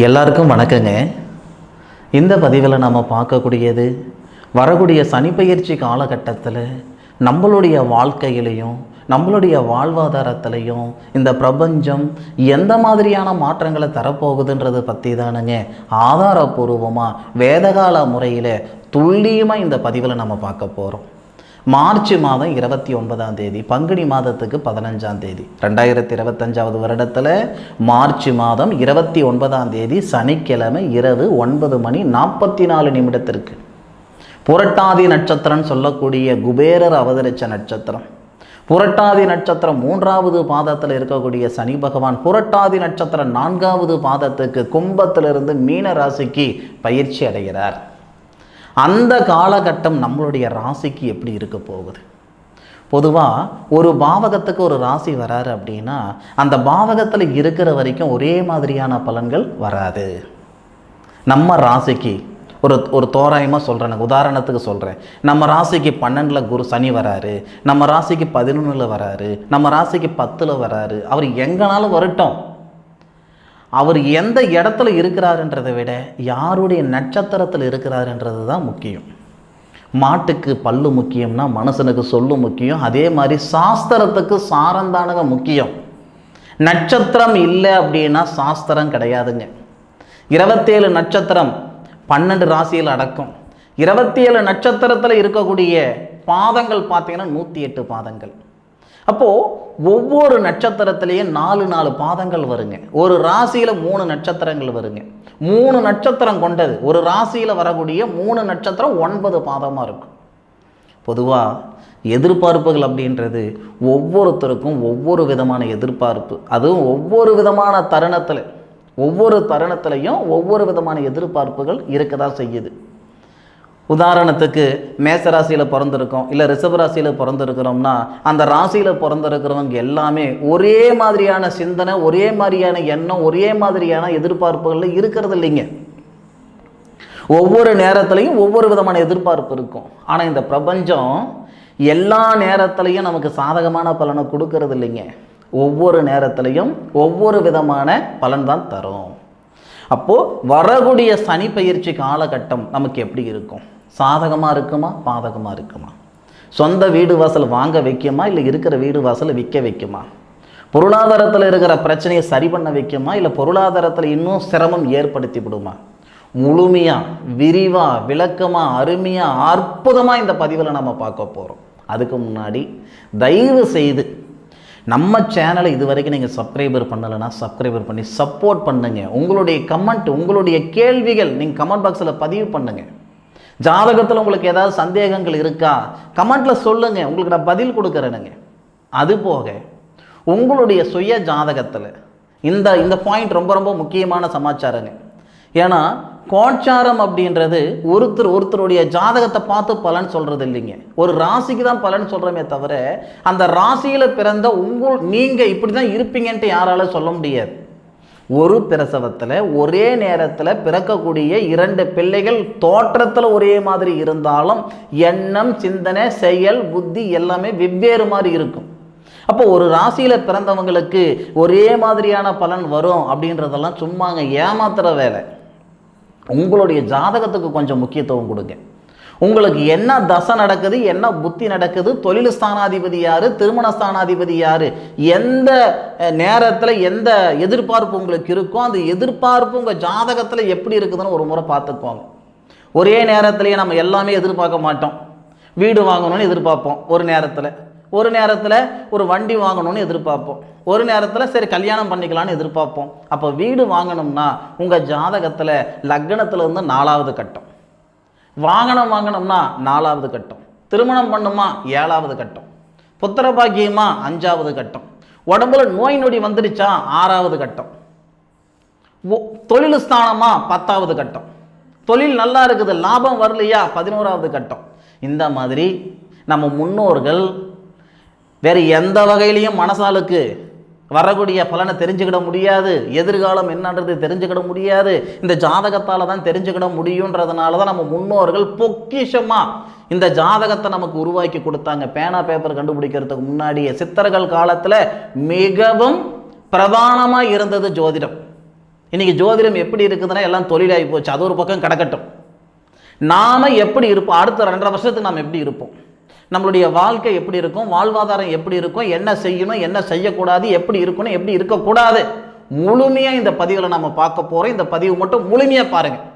எல்லாருக்கும் வணக்கங்க. இந்த பதிவில் நாம் பார்க்கக்கூடியது வரக்கூடிய சனிப்பயிற்சி காலகட்டத்தில் நம்மளுடைய வாழ்க்கையிலையும் நம்மளுடைய வாழ்வாதாரத்திலையும் இந்த பிரபஞ்சம் எந்த மாதிரியான மாற்றங்களை தரப்போகுதுன்றது பற்றி தானுங்க ஆதாரபூர்வமாக வேதகால முறையில் துல்லியமாக இந்த பதிவில் நம்ம பார்க்க போகிறோம் மார்ச் மாதம் இருபத்தி ஒன்பதாம் தேதி பங்குனி மாதத்துக்கு பதினஞ்சாம் தேதி. ரெண்டாயிரத்தி இருபத்தஞ்சாவது வருடத்தில் மார்ச் மாதம் இருபத்தி ஒன்பதாம் தேதி சனிக்கிழமை இரவு ஒன்பது மணி நாற்பத்தி நாலு நிமிடத்திற்கு. புரட்டாதி நட்சத்திரம் சொல்லக்கூடிய குபேரர் அவதரித்த நட்சத்திரம். புரட்டாதி நட்சத்திரம் மூன்றாவது பாதத்தில் இருக்கக்கூடிய சனி பகவான் புரட்டாதி நட்சத்திரம் நான்காவது பாதத்துக்கு கும்பத்திலிருந்து மீன ராசிக்கு பயிற்சி அடைகிறார். அந்த காலகட்டம் நம்மளுடைய ராசிக்கு எப்படி இருக்க போகுது? பொதுவாக ஒரு பாவகத்துக்கு ஒரு ராசி வராரு அப்படின்னா அந்த பாவகத்தில் இருக்கிற வரைக்கும் ஒரே மாதிரியான பலன்கள் வராது. நம்ம ராசிக்கு ஒரு ஒரு தோராயமாக சொல்கிறேன் உதாரணத்துக்கு சொல்கிறேன் நம்ம ராசிக்கு பன்னெண்டில் குரு சனி வராரு நம்ம ராசிக்கு பதினொன்றில் வராரு நம்ம ராசிக்கு பத்தில் வராரு அவர் எங்கனாலும் வரட்டும். அவர் எந்த இடத்துல இருக்கிறாருன்றதை விட யாருடைய நட்சத்திரத்தில் இருக்கிறாருன்றது தான் முக்கியம். மாட்டுக்கு பல்லு முக்கியம்னா மனுஷனுக்கு சொல்லு முக்கியம். அதே மாதிரி சாஸ்திரத்துக்கு சாரந்தானக முக்கியம். நட்சத்திரம் இல்லை அப்படின்னா சாஸ்திரம் கிடையாதுங்க. இருபத்தேழு நட்சத்திரம் பன்னெண்டு ராசியில் அடக்கும். இருபத்தி ஏழு நட்சத்திரத்தில் இருக்கக்கூடிய பாதங்கள் பார்த்தீங்கன்னா நூற்றி எட்டு பாதங்கள். அப்போது ஒவ்வொரு நட்சத்திரத்திலையும் நாலு நாலு பாதங்கள் வருங்க. ஒரு ராசியில் மூணு நட்சத்திரங்கள் வருங்க. மூணு நட்சத்திரம் கொண்டது. ஒரு ராசியில் வரக்கூடிய மூணு நட்சத்திரம் ஒன்பது பாதமாக இருக்கும் பொதுவாக எதிர்பார்ப்புகள் அப்படின்றது ஒவ்வொருத்தருக்கும் ஒவ்வொரு விதமான எதிர்பார்ப்பு. அதுவும் ஒவ்வொரு விதமான தருணத்தில் ஒவ்வொரு தருணத்திலையும் ஒவ்வொரு விதமான எதிர்பார்ப்புகள் இருக்க தான் செய்யுது. உதாரணத்துக்கு மேச ராசியில் பிறந்திருக்கோம் இல்லை ரிஷப ராசியில் பிறந்திருக்கிறோம்னா அந்த ராசியில் பிறந்திருக்கிறவங்க எல்லாமே ஒரே மாதிரியான சிந்தனை ஒரே மாதிரியான எண்ணம் ஒரே மாதிரியான எதிர்பார்ப்புகளில் இருக்கிறது இல்லைங்க. ஒவ்வொரு நேரத்துலையும் ஒவ்வொரு விதமான எதிர்பார்ப்பு இருக்கும். ஆனால் இந்த பிரபஞ்சம் எல்லா நேரத்துலையும் நமக்கு சாதகமான பலனை கொடுக்கறது இல்லைங்க. ஒவ்வொரு நேரத்துலையும் ஒவ்வொரு விதமான பலன் தான் தரும். அப்போது வரக்கூடிய சனி பயிற்சி காலகட்டம் நமக்கு எப்படி இருக்கும்? சாதகமாக இருக்குமா? பாதகமாக இருக்குமா? சொந்த வீடு வாசல் வாங்க வைக்குமா? இல்லை இருக்கிற வீடு வாசலை விற்க வைக்குமா? பொருளாதாரத்தில் இருக்கிற பிரச்சனையை சரி பண்ண வைக்குமா? இல்லை பொருளாதாரத்தில் இன்னும் சிரமம் ஏற்படுத்தி விடுமா? முழுமையாக விரிவாக விளக்கமாக அருமையாக அற்புதமாக இந்த பதிவில் நம்ம பார்க்க போகிறோம் அதுக்கு முன்னாடி தயவு செய்து நம்ம சேனலை இது வரைக்கும் நீங்கள் சப்ஸ்கிரைபர் பண்ணலைன்னா சப்ஸ்கிரைபர் பண்ணி சப்போர்ட் பண்ணுங்கள் உங்களுடைய கமெண்ட் உங்களுடைய கேள்விகள் நீங்கள் கமெண்ட் பாக்ஸில் பதிவு பண்ணுங்கள் ஜாதகத்தில் உங்களுக்கு ஏதாவது சந்தேகங்கள் இருக்கா? கமெண்ட்டில் சொல்லுங்கள் உங்களுக்கு நான் பதில் கொடுக்குறேனுங்க. அது போக உங்களுடைய சுய ஜாதகத்தில் இந்த இந்த பாயிண்ட் ரொம்ப ரொம்ப முக்கியமான சமாச்சாரங்க. ஏன்னா கோச்சாரம் அப்படின்றது ஒருத்தர் ஒருத்தருடைய ஜாதகத்தை பார்த்து பலன் சொல்கிறது இல்லைங்க. ஒரு ராசிக்கு தான் பலன் சொல்கிறோமே தவிர அந்த ராசியில் பிறந்த உங்கள் நீங்கள் இப்படி தான் இருப்பீங்கன்ட்டு யாரால சொல்ல முடியாது. ஒரு பிரசவத்தில் ஒரே நேரத்தில் பிறக்கக்கூடிய இரண்டு பிள்ளைகள் தோற்றத்தில் ஒரே மாதிரி இருந்தாலும் எண்ணம் சிந்தனை செயல் புத்தி எல்லாமே வெவ்வேறு மாதிரி இருக்கும். அப்போ ஒரு ராசியில் பிறந்தவங்களுக்கு ஒரே மாதிரியான பலன் வரும் அப்படின்றதெல்லாம் சும்மாங்க ஏமாத்துகிற வேலை. உங்களுடைய ஜாதகத்துக்கு கொஞ்சம் முக்கியத்துவம் கொடுங்க. உங்களுக்கு என்ன தசை நடக்குது என்ன புத்தி நடக்குது தொழில் ஸ்தானாதிபதி யார் திருமண ஸ்தானாதிபதி யார் எந்த நேரத்தில் எந்த எதிர்பார்ப்பு உங்களுக்கு இருக்கோ அந்த எதிர்பார்ப்பு உங்கள் ஜாதகத்தில் எப்படி இருக்குதுன்னு ஒரு முறை பார்த்துக்கோங்க ஒரே நேரத்திலேயே நம்ம எல்லாமே எதிர்பார்க்க மாட்டோம். வீடு வாங்கணும்னு எதிர்பார்ப்போம் ஒரு நேரத்தில். ஒரு நேரத்தில் ஒரு வண்டி வாங்கணும்னு எதிர்பார்ப்போம். ஒரு நேரத்தில் சரி கல்யாணம் பண்ணிக்கலாம்னு எதிர்பார்ப்போம். அப்போ வீடு வாங்கணும்னா உங்கள் ஜாதகத்தில் லக்னத்தில் இருந்து நாலாவது கட்டம். வாகனம் வாங்கணும்னா நாலாவது கட்டம். திருமணம் பண்ணுமா ஏழாவது கட்டம். புத்திர பாக்கியமா அஞ்சாவது கட்டம். உடம்புல நோய் நொடி வந்துடுச்சா ஆறாவது கட்டம். தொழில் ஸ்தானமா பத்தாவது கட்டம். தொழில் நல்லா இருக்குது லாபம் வரலையா பதினோராவது கட்டம். இந்த மாதிரி நம்ம முன்னோர்கள் வேறு எந்த வகையிலையும் மனசாலுக்கு வரக்கூடிய பலனை தெரிஞ்சுக்கிட முடியாது. எதிர்காலம் என்னன்றது தெரிஞ்சுக்கிட முடியாது. இந்த ஜாதகத்தால் தான் தெரிஞ்சுக்கிட முடியுன்றதுனால தான் நம்ம முன்னோர்கள் பொக்கிஷமாக இந்த ஜாதகத்தை நமக்கு உருவாக்கி கொடுத்தாங்க. பேனா பேப்பர் கண்டுபிடிக்கிறதுக்கு முன்னாடியே சித்தர்கள் காலத்தில் மிகவும் பிரதானமாக இருந்தது ஜோதிடம். இன்றைக்கி ஜோதிடம் எப்படி இருக்குதுன்னா எல்லாம் தொழிலாகி போச்சு. அது ஒரு பக்கம் கிடக்கட்டும். நாம் எப்படி இருப்போம்? அடுத்த ரெண்டரை வருஷத்துக்கு நாம் எப்படி இருப்போம்? நம்மளுடைய வாழ்க்கை எப்படி இருக்கும்? வாழ்வாதாரம் எப்படி இருக்கும்? என்ன செய்யணும்? என்ன செய்யக்கூடாது? எப்படி இருக்கணும்? எப்படி இருக்கக்கூடாது? முழுமையாக இந்த பதிவில் நம்ம பார்க்க போகிறோம் இந்த பதிவு மட்டும் முழுமையாக பாருங்கள்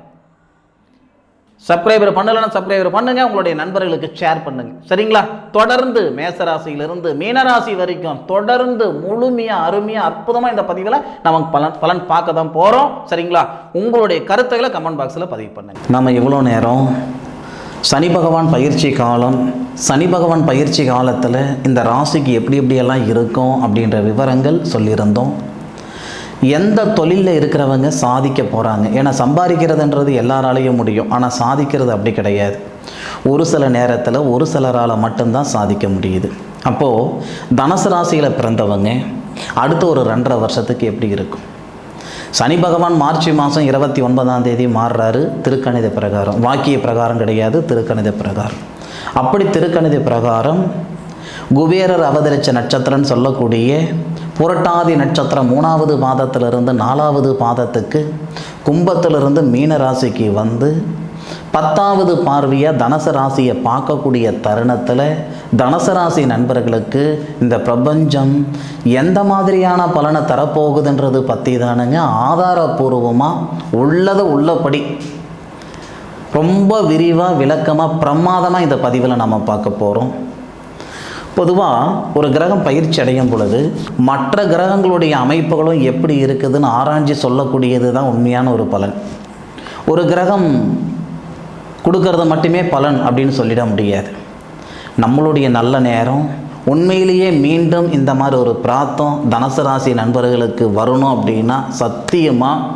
சப்ஸ்கிரைபர் பண்ணலைன்னா சப்ஸ்கிரைபர் பண்ணுங்க. உங்களுடைய நண்பர்களுக்கு ஷேர் பண்ணுங்க. சரிங்களா? தொடர்ந்து மேசராசியிலிருந்து மீனராசி வரைக்கும் தொடர்ந்து முழுமையாக அருமையாக அற்புதமாக இந்த பதிவில் நம்ம பலன் பலன் பார்க்க தான் போகிறோம் சரிங்களா? உங்களுடைய கருத்துக்களை கமெண்ட் பாக்ஸில் பதிவு பண்ணுங்க. நம்ம இவ்வளோ நேரம் சனி பகவான் பயிற்சி காலம் சனி பகவான் பயிற்சி காலத்தில் இந்த ராசிக்கு எப்படி எப்படியெல்லாம் இருக்கும் அப்படின்ற விவரங்கள் சொல்லியிருந்தோம். எந்த தொழிலில் இருக்கிறவங்க சாதிக்க போகிறாங்க ஏன்னா சம்பாதிக்கிறதுன்றது எல்லாராலையும் முடியும். ஆனால் சாதிக்கிறது அப்படி கிடையாது. ஒரு சில நேரத்தில் ஒரு சிலரால் மட்டும்தான் சாதிக்க முடியுது. அப்போது தனுசு ராசியில் பிறந்தவங்க அடுத்த ஒரு ரெண்டரை வருஷத்துக்கு எப்படி இருக்கும்? சனி பகவான் மார்ச் மாதம் இருபத்தி ஒன்பதாம் தேதி மாறுறாரு. திருக்கணித பிரகாரம். வாக்கிய பிரகாரம் கிடையாது திருக்கணித பிரகாரம். அப்படி திருக்கணித பிரகாரம் குபேரர் அவதரிச்ச நட்சத்திரம்னு சொல்லக்கூடிய புரட்டாதி நட்சத்திரம் மூணாவது பாதத்திலிருந்து நாலாவது பாதத்துக்கு கும்பத்திலிருந்து மீன ராசிக்கு வந்து பத்தாவது பார்வையாக தனசு ராசியை பார்க்கக்கூடிய தருணத்தில் தனசராசி நண்பர்களுக்கு இந்த பிரபஞ்சம் எந்த மாதிரியான பலனை தரப்போகுதுன்றது பற்றி தானுங்க ஆதாரபூர்வமாக உள்ளது உள்ளபடி ரொம்ப விரிவாக விளக்கமாக பிரமாதமாக இந்த பதிவில் நம்ம பார்க்க போகிறோம் பொதுவாக ஒரு கிரகம் பயிற்சி அடையும் பொழுது மற்ற கிரகங்களுடைய அமைப்புகளும் எப்படி இருக்குதுன்னு ஆராய்ஞ்சு சொல்லக்கூடியது தான் உண்மையான ஒரு பலன். ஒரு கிரகம் கொடுக்கறது மட்டுமே பலன் அப்படின்னு சொல்லிட முடியாது. நம்மளுடைய நல்ல நேரம் உண்மையிலேயே மீண்டும் இந்த மாதிரி ஒரு பிராத்தம் தனுசு ராசி நண்பர்களுக்கு வரணும் அப்படின்னா சத்தியமாக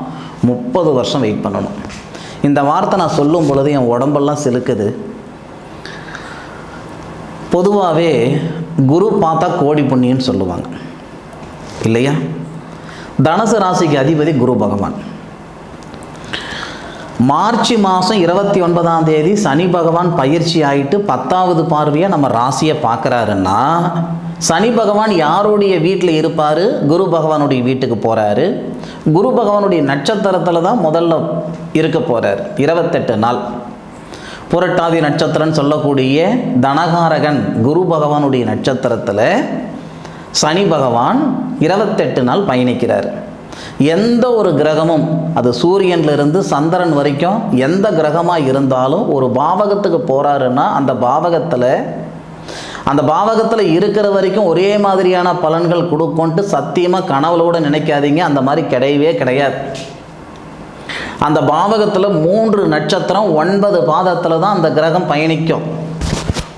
முப்பது வருஷம் வெயிட் பண்ணணும். இந்த வார்த்தை நான் சொல்லும் பொழுது என் உடம்பெல்லாம் செலுக்குது. பொதுவாகவே குரு பார்த்தா கோடி புண்ணியன்னு சொல்லுவாங்க. இல்லையா? தனுசு ராசிக்கு அதிபதி குரு பகவான். மார்ச் மாதம் இருபத்தி ஒன்பதாம் தேதி சனி பகவான் பயிற்சி ஆகிட்டு பத்தாவது பார்வையாக நம்ம ராசியை பார்க்குறாருன்னா சனி பகவான் யாருடைய வீட்டில் இருப்பார்? குரு பகவானுடைய வீட்டுக்கு போகிறாரு குரு பகவானுடைய நட்சத்திரத்தில் தான் முதல்ல இருக்க போகிறார் இருபத்தெட்டு நாள். புரட்டாதி நட்சத்திரம்னு சொல்லக்கூடிய தனகாரகன் குரு பகவானுடைய நட்சத்திரத்தில் சனி பகவான் இருபத்தெட்டு நாள் பயணிக்கிறார். எந்த ஒரு கிரகமும் அது சூரியன்லேருந்து சந்திரன் வரைக்கும் எந்த கிரகமாக இருந்தாலும் ஒரு பாவகத்துக்கு போகிறாருன்னா அந்த பாவகத்தில் அந்த பாவகத்தில் இருக்கிற வரைக்கும் ஒரே மாதிரியான பலன்கள் கொடுக்கும்ட்டு சத்தியமாக கனவுல நினைக்காதீங்க. அந்த மாதிரி கிடையவே கிடையாது. அந்த பாவகத்தில் மூன்று நட்சத்திரம் ஒன்பது பாதத்தில் தான் அந்த கிரகம் பயணிக்கும்.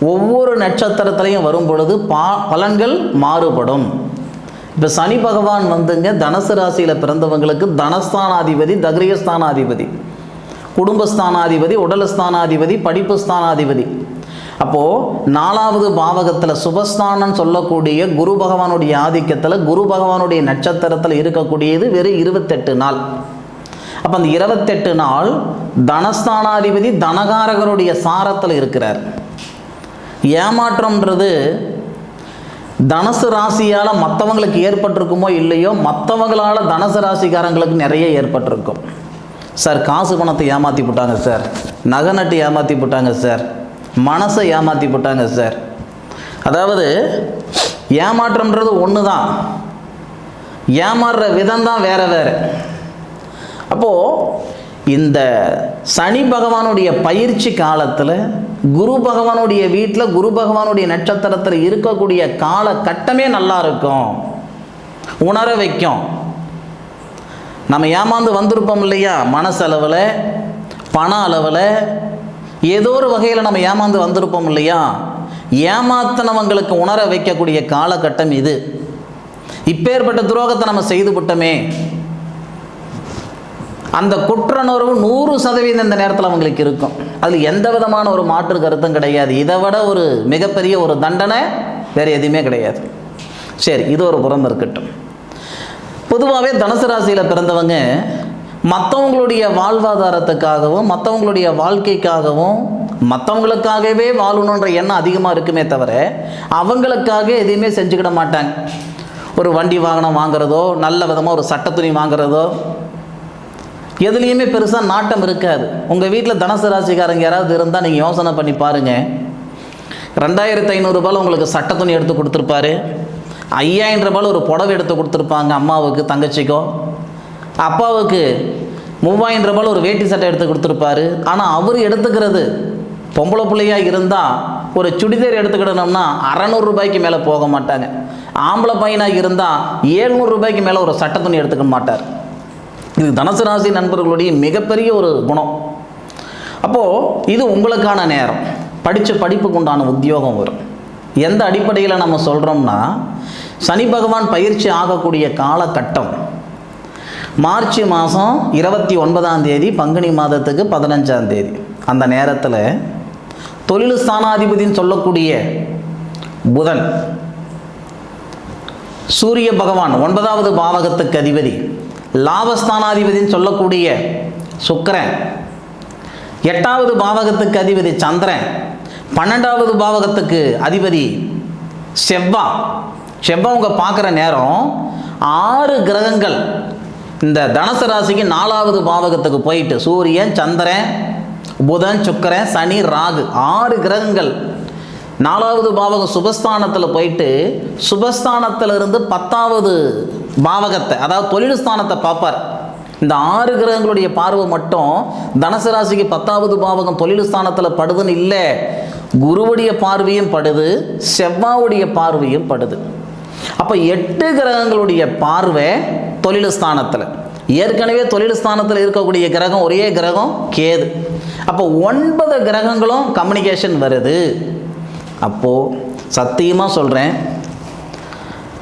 ஒவ்வொரு நட்சத்திரத்திலையும் வரும் பொழுது பா பலன்கள் மாறுபடும். இப்போ சனி பகவான் வந்துங்க தனுசு ராசியில் பிறந்தவங்களுக்கு தனஸ்தானாதிபதி தக்ரியஸ்தானாதிபதி குடும்பஸ்தானாதிபதி உடலஸ்தானாதிபதி படிப்பு ஸ்தானாதிபதி அப்போது நாலாவது பாவகத்தில் சுபஸ்தானம் சொல்லக்கூடிய குரு பகவானுடைய ஆதிக்கத்தில் குரு பகவானுடைய நட்சத்திரத்தில் இருக்கக்கூடியது வெறும் இருபத்தெட்டு நாள். அப்போ அந்த இருபத்தெட்டு நாள் தனஸ்தானாதிபதி தனகாரகருடைய சாரத்தில் இருக்கிறார். ஏமாற்றம்ன்றது தனுசு ராசியால் மற்றவங்களுக்கு ஏற்பட்டிருக்குமோ இல்லையோ மற்றவங்களால் தனுசு ராசிக்காரங்களுக்கு நிறைய ஏற்பட்டிருக்கும். சார் காசு பணத்தை ஏமாற்றி போட்டாங்க சார். நகை நட்டு ஏமாற்றி போட்டாங்க சார். மனசை ஏமாற்றி போட்டாங்க சார். அதாவது ஏமாற்றம்ன்றது ஒன்று தான் ஏமாறுற விதம் தான் வேறு வேறு. அப்போது இந்த சனி பகவானுடைய பயிற்சி காலத்தில் குரு பகவானுடைய வீட்டில் குரு பகவானுடைய நட்சத்திரத்தில் இருக்கக்கூடிய காலகட்டமே நல்லா இருக்கும். உணர வைக்கும். நம்ம ஏமாந்து வந்திருப்போம் இல்லையா? மனசளவில் பண அளவில் ஏதோ ஒரு வகையில் நம்ம ஏமாந்து வந்திருப்போம் இல்லையா? ஏமாத்தினவங்களுக்கு உணர வைக்கக்கூடிய காலகட்டம் இது. இப்பேற்பட்ட துரோகத்தை நம்ம செய்து விட்டோமே. அந்த குற்றணர்வு நூறு சதவீதம் இந்த நேரத்தில் அவங்களுக்கு இருக்கும். அதில் எந்த விதமான ஒரு மாற்று கருத்தும் கிடையாது. இதை விட ஒரு மிகப்பெரிய ஒரு தண்டனை வேறு எதுவுமே கிடையாது. சரி இது ஒரு புறம் இருக்கட்டும். பொதுவாகவே தனுசு ராசியில் பிறந்தவங்க மற்றவங்களுடைய வாழ்வாதாரத்துக்காகவும் மற்றவங்களுடைய வாழ்க்கைக்காகவும் மற்றவங்களுக்காகவே வாழணுன்ற எண்ணம் அதிகமாக இருக்குமே தவிர அவங்களுக்காக எதையுமே செஞ்சுக்கிட மாட்டாங்க. ஒரு வண்டி வாகனம் வாங்குறதோ நல்ல விதமாக ஒரு சட்ட துணி வாங்குறதோ எதுலேயுமே பெருசாக நாட்டம் இருக்காது. உங்கள் வீட்டில் தனுசு ராசிக்காரங்க யாராவது இருந்தால் நீங்கள் யோசனை பண்ணி பாருங்கள் ரெண்டாயிரத்து ஐநூறுரூபாயில் உங்களுக்கு சட்ட துணி எடுத்து கொடுத்துருப்பாரு. ஐயாயிரம் ரூபாயில் ஒரு புடவை எடுத்து கொடுத்துருப்பாங்க அம்மாவுக்கு தங்கச்சிக்கோ. அப்பாவுக்கு மூவாயிரம் ரூபாயில் ஒரு வேட்டி சட்டை எடுத்து கொடுத்துருப்பாரு. ஆனால் அவர் எடுத்துக்கிறது பொம்பளை பிள்ளையாக இருந்தால் ஒரு சுடிதார் எடுத்துக்கிடணும்னா அறநூறு ரூபாய்க்கு மேலே போக மாட்டாங்க. ஆம்பளை பையனாக இருந்தால் ஏழ்நூறு ரூபாய்க்கு மேலே ஒரு சட்ட துணி எடுத்துக்க மாட்டார். இது தனுசு ராசி நண்பர்களுடைய மிகப்பெரிய ஒரு குணம். அப்போது இது உங்களுக்கான நேரம். படித்த படிப்புக்கு உண்டான உத்தியோகம் வரும். எந்த அடிப்படையில் நம்ம சொல்கிறோம்னா சனி பகவான் பயிற்சி ஆகக்கூடிய காலகட்டம் மார்ச் மாதம் இருபத்தி ஒன்பதாம் தேதி பங்குனி மாதத்துக்கு பதினஞ்சாம் தேதி. அந்த நேரத்தில் தொழில் ஸ்தானாதிபதினு சொல்லக்கூடிய புதன் சூரிய பகவான் ஒன்பதாவது பாவகத்துக்கு அதிபதி. லாபஸ்தானாதிபதினு சொல்லக்கூடிய சுக்கரன். எட்டாவது பாவகத்துக்கு அதிபதி சந்திரன். பன்னெண்டாவது பாவகத்துக்கு அதிபதி செவ்வா. செவ்வா உங்க பார்க்குற நேரம் ஆறு கிரகங்கள். இந்த தனுசு ராசிக்கு நாலாவது பாவகத்துக்கு போயிட்டு சூரியன் சந்திரன் புதன் சுக்கரன் சனி ராகு ஆறு கிரகங்கள். நாலாவது பாவகம் சுபஸ்தானத்தில் போயிட்டு சுபஸ்தானத்திலிருந்து பத்தாவது பாவகத்தை அதாவது தொழில் ஸ்தானத்தை பார்ப்பார். இந்த ஆறு கிரகங்களுடைய பார்வை மட்டும் தனுசு ராசிக்கு பத்தாவது பாவகம் தொழில் ஸ்தானத்தில் படுதுன்னு இல்லை. குருவுடைய பார்வையும் படுது செவ்வாவுடைய பார்வையும் படுது. அப்போ எட்டு கிரகங்களுடைய பார்வை தொழில் ஸ்தானத்தில் ஏற்கனவே தொழில் ஸ்தானத்தில் இருக்கக்கூடிய கிரகம் ஒரே கிரகம் கேது. அப்போ ஒன்பது கிரகங்களும் கம்யூனிகேஷன் வருது. அப்போது சத்தியமாக சொல்கிறேன்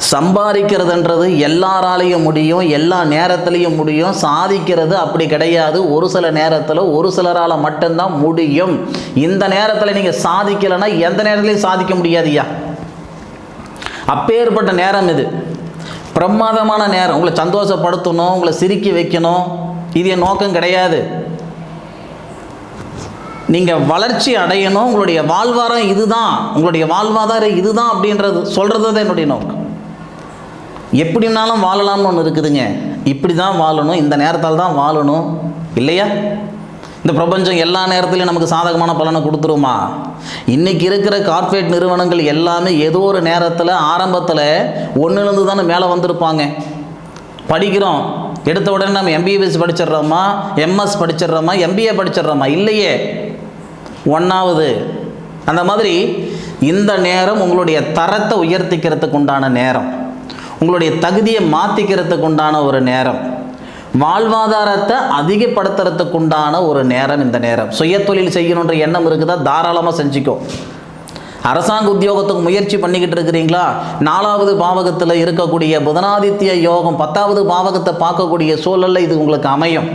சம்பாதிக்கிறதுன்றது எல்லாராலையும் முடியும் எல்லா நேரத்துலையும் முடியும். சாதிக்கிறது அப்படி கிடையாது. ஒரு சில நேரத்தில் ஒரு சிலரால் மட்டும்தான் முடியும். இந்த நேரத்தில் நீங்கள் சாதிக்கலைன்னா எந்த நேரத்துலையும் சாதிக்க முடியாதுய்யா அப்பேற்பட்ட நேரம் இது. பிரமாதமான நேரம். உங்களை சந்தோஷப்படுத்தணும் உங்களை சிரிக்க வைக்கணும். இது என் நோக்கம் கிடையாது. நீங்கள் வளர்ச்சி அடையணும். உங்களுடைய வாழ்வாரம் இதுதான். உங்களுடைய வாழ்வாதாரம் இதுதான் அப்படின்றது சொல்கிறது தான் என்னுடைய நோக்கம். எப்படினாலும் வாழலாம்னு ஒன்று இருக்குதுங்க. இப்படி தான் வாழணும். இந்த நேரத்தால் தான் வாழணும். இல்லையா? இந்த பிரபஞ்சம் எல்லா நேரத்துலையும் நமக்கு சாதகமான பலனை கொடுத்துருமா? இன்றைக்கி இருக்கிற கார்ப்பரேட் நிறுவனங்கள் எல்லாமே ஏதோ ஒரு நேரத்தில் ஆரம்பத்தில் ஒன்றுலேருந்து தானே மேலே வந்திருப்பாங்க. படிக்கிறோம். எடுத்த உடனே நம்ம எம்பிபிஎஸ் படிச்சிடுறோமா? எம்எஸ் படிச்சிடுறோமா? எம்பிஏ படிச்சிடுறோமா? இல்லையே. ஒன்றாவது அந்த மாதிரி இந்த நேரம் உங்களுடைய தரத்தை உயர்த்திக்கிறதுக்கு உண்டான நேரம். உங்களுடைய தகுதியை மாற்றிக்கிறதுக்கு உண்டான ஒரு நேரம். வாழ்வாதாரத்தை அதிகப்படுத்துறதுக்கு உண்டான ஒரு நேரம் இந்த நேரம். சுயதொழில் செய்யணுன்ற எண்ணம் இருக்குதா? தாராளமாக செஞ்சுக்கோ. அரசாங்க உத்தியோகத்துக்கு முயற்சி பண்ணிக்கிட்டு இருக்கிறீங்களா? நாலாவது பாவகத்தில் இருக்கக்கூடிய புதனாதித்ய யோகம் பத்தாவது பாவகத்தை பார்க்கக்கூடிய சூழலில் இது உங்களுக்கு அமையும்.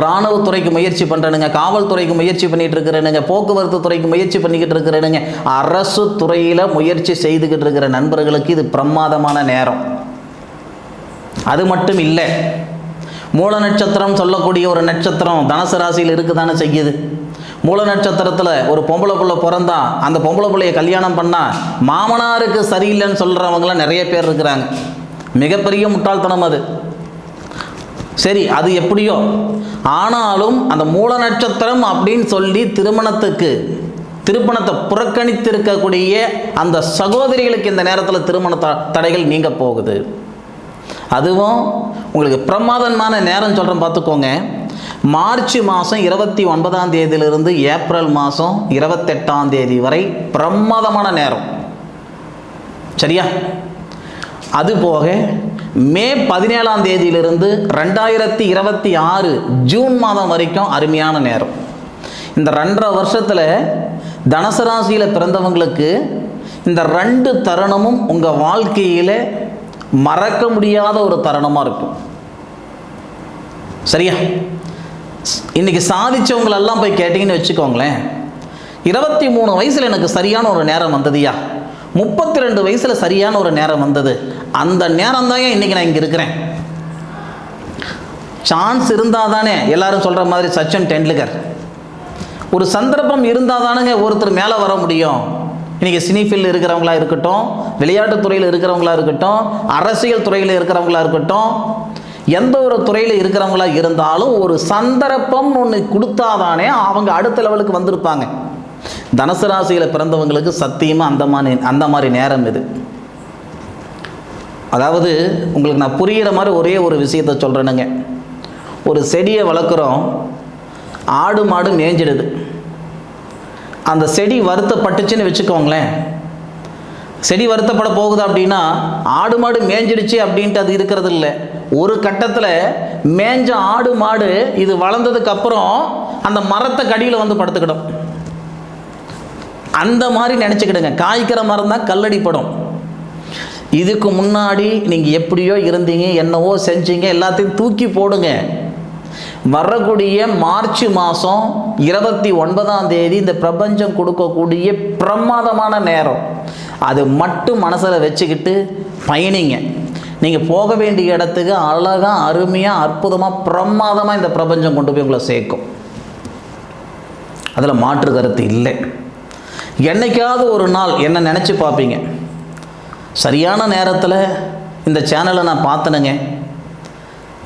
இராணுவத்துறைக்கு முயற்சி பண்ணுறேனுங்க காவல்துறைக்கு முயற்சி பண்ணிட்டு இருக்கிறேனுங்க போக்குவரத்து துறைக்கு முயற்சி பண்ணிக்கிட்டு இருக்கிறேனுங்க அரசு துறையில் முயற்சி செய்துக்கிட்டு இருக்கிற நண்பர்களுக்கு இது பிரமாதமான நேரம். அது மட்டும் இல்லை மூல நட்சத்திரம் சொல்லக்கூடிய ஒரு நட்சத்திரம் தனுசு ராசியில் இருக்குதானே செய்யுது. மூல நட்சத்திரத்தில் ஒரு பொம்பளை பிள்ளை பிறந்தா அந்த பொம்பளை பிள்ளைய கல்யாணம் பண்ணால் மாமனாருக்கு சரியில்லைன்னு சொல்கிறவங்களாம் நிறைய பேர் இருக்கிறாங்க. மிகப்பெரிய முட்டாள்தனம் அது. சரி அது எப்படியோ? ஆனாலும் அந்த மூல நட்சத்திரம் அப்படின்னு சொல்லி திருமணத்துக்கு திருமணத்தை புறக்கணித்திருக்கக்கூடிய அந்த சகோதரிகளுக்கு இந்த நேரத்தில் திருமண த தடைகள் நீங்க போகுது. அதுவும் உங்களுக்கு பிரமாதமான நேரம் சொல்கிறேன் பார்த்துக்கோங்க மார்ச் மாதம் இருபத்தி ஒன்பதாம் தேதியிலிருந்து ஏப்ரல் மாதம் இருபத்தெட்டாம் தேதி வரை பிரமாதமான நேரம். சரியா? அது போக மே பதினேழாம் தேதியிலிருந்து ரெண்டாயிரத்தி இருபத்தி ஆறு ஜூன் மாதம் வரைக்கும் அருமையான நேரம். இந்த ரெண்டரை வருஷத்தில் தனுசு ராசியில் பிறந்தவங்களுக்கு இந்த ரெண்டு தருணமும் உங்கள் வாழ்க்கையில் மறக்க முடியாத ஒரு தருணமாக இருக்கும். சரியா? இன்னைக்கு சாதிச்சவங்களெல்லாம் போய் கேட்டிங்கன்னு வச்சுக்கோங்களேன். இருபத்தி மூணு வயசில் எனக்கு சரியான ஒரு நேரம் வந்ததுயா முப்பத்தி ரெண்டு வயசில் சரியான ஒரு நேரம் வந்தது. அந்த நேரம் தான் இன்றைக்கி நான் இங்கே இருக்கிறேன்? சான்ஸ் இருந்தால் தானே எல்லாரும் சொல்கிற மாதிரி சச்சின் டெண்டுல்கர். ஒரு சந்தர்ப்பம் இருந்தால் தானுங்க ஒருத்தர் மேலே வர முடியும். இன்றைக்கி சினி ஃபீல்டில் இருக்கிறவங்களா இருக்கட்டும் விளையாட்டுத் துறையில் இருக்கிறவங்களா இருக்கட்டும் அரசியல் துறையில் இருக்கிறவங்களா இருக்கட்டும் எந்த ஒரு துறையில் இருக்கிறவங்களா இருந்தாலும் ஒரு சந்தர்ப்பம் ஒன்று கொடுத்தாதானே அவங்க அடுத்த லெவலுக்கு வந்திருப்பாங்க. தனுசு ராசியில் பிறந்தவங்களுக்கு சத்தியமாக அந்த மாதிரி அந்த மாதிரி நேரம் இது. அதாவது உங்களுக்கு நான் புரிகிற மாதிரி ஒரே ஒரு விஷயத்த சொல்கிறேனுங்க ஒரு செடியை வளர்க்குறோம் ஆடு மாடு மேய்ஞ்சிடுது அந்த செடி வருத்தப்பட்டுச்சுன்னு வச்சுக்கோங்களேன். செடி வருத்தப்பட போகுது அப்படின்னா ஆடு மாடு மேய்ஞ்சிடுச்சு அப்படின்ட்டு அது இருக்கிறது இல்லை ஒரு கட்டத்தில் மேய்ஞ்ச ஆடு மாடு இது வளர்ந்ததுக்கப்புறம் அந்த மரத்தை கடியில் வந்து படுத்துக்கிடும். அந்த மாதிரி நினச்சிக்கிடுங்க. காய்க்கிற மரம் தான் கல்லடிப்படும் இதுக்கு முன்னாடி நீங்கள் எப்படியோ இருந்தீங்க என்னவோ செஞ்சீங்க எல்லாத்தையும் தூக்கி போடுங்க. வரக்கூடிய மார்ச் மாதம் இருபத்தி ஒன்பதாம் தேதி இந்த பிரபஞ்சம் கொடுக்கக்கூடிய பிரமாதமான நேரம். அது மட்டும் மனசில் வச்சுக்கிட்டு பயணிங்க. நீங்கள் போக வேண்டிய இடத்துக்கு அழகாக அருமையாக அற்புதமாக பிரமாதமாக இந்த பிரபஞ்சம் கொண்டு போய் உங்களை சேர்க்கும். அதில் மாற்று கருத்து இல்லை. என்னைக்காவது ஒரு நாள் என்ன நினச்சி பார்ப்பீங்க. சரியான நேரத்தில் இந்த சேனலை நான் பார்த்தனுங்க.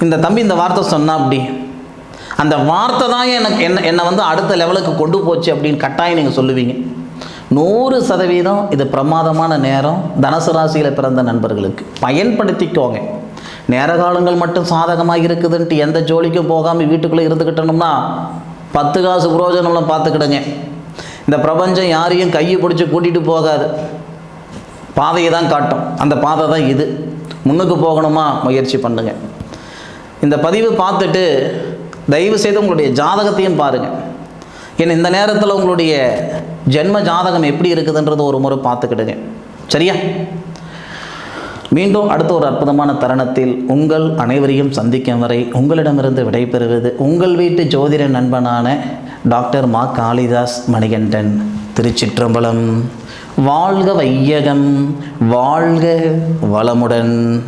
இந்த தம்பி இந்த வார்த்தை சொன்னா அப்படி. அந்த வார்த்தை தான் எனக்கு என்ன என்னை வந்து அடுத்த லெவலுக்கு கொண்டு போச்சு அப்படின்னு கட்டாயம் நீங்கள் சொல்லுவீங்க. நூறு சதவீதம் இது பிரமாதமான நேரம் தனுசு ராசியில் பிறந்த நண்பர்களுக்கு. பயன்படுத்திக்கோங்க. நேர காலங்கள் மட்டும் சாதகமாக இருக்குதுன்ட்டு எந்த ஜோலிக்கும் போகாமல் வீட்டுக்குள்ளே இருந்துக்கிட்டோம்னா பத்து காசு புரோஜனம்லாம் பார்த்துக்கிடுங்க. இந்த பிரபஞ்சம் யாரையும் கையை பிடிச்சி கூட்டிகிட்டு போகாது. பாதையை தான் காட்டும். அந்த பாதை தான் இது. முன்னுக்கு போகணுமா? முயற்சி பண்ணுங்க. இந்த பதிவு பார்த்துட்டு தயவு செய்து உங்களுடைய ஜாதகத்தையும் பாருங்கள் ஏன்னா இந்த நேரத்தில் உங்களுடைய ஜென்ம ஜாதகம் எப்படி இருக்குதுன்றது ஒரு முறை பார்த்துக்கிடுங்க. சரியா? மீண்டும் அடுத்த ஒரு அற்புதமான தருணத்தில் உங்கள் அனைவரையும் சந்திக்கும் வரை உங்களிடமிருந்து விடைபெறுவது உங்கள் வீட்டு ஜோதிட நண்பனான டாக்டர் மா காளிதாஸ் மணிகண்டன் திருச்சிற்றம்பலம். வாழ்க வையகம் வாழ்க வளமுடன்.